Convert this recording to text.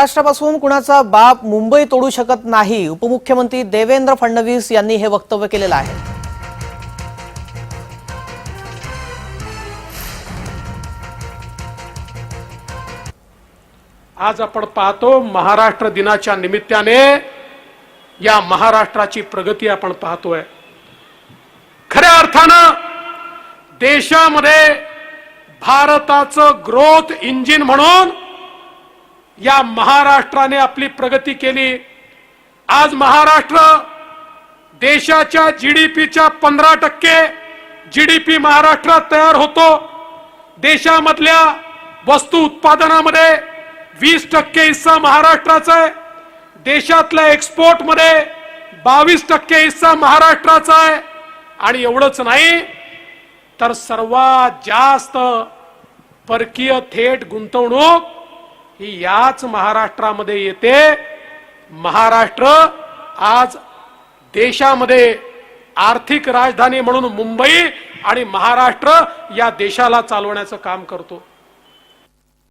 महाराष्ट्रापासून कुणाचा बाप मुंबई तोडू शकत नाही उपमुख्यमंत्री देवेंद्र फडणवीस यांनी हे वक्तव्य केलेलं आहे. आज आपण पाहतो महाराष्ट्र दिनाच्या निमित्ताने या महाराष्ट्राची प्रगती आपण पाहतोय. खऱ्या अर्थानं देशामध्ये भारताचं ग्रोथ इंजिन म्हणून या महाराष्ट्राने आपली प्रगती केली. आज महाराष्ट्र देशाच्या जीडीपीच्या पंधरा टक्के जीडीपी महाराष्ट्रात तयार होतो. देशामधल्या वस्तू उत्पादनामध्ये वीस टक्के हिस्सा महाराष्ट्राचा आहे. देशातल्या एक्सपोर्टमध्ये बावीस टक्के हिस्सा महाराष्ट्राचा आहे. आणि एवढंच नाही तर सर्वात जास्त परकीय थेट गुंतवणूक ही याच महाराष्ट्रामध्ये येते. महाराष्ट्र आज देशामध्ये आर्थिक राजधानी म्हणून मुंबई आणि महाराष्ट्र या देशाला चालवण्याचं काम करतो.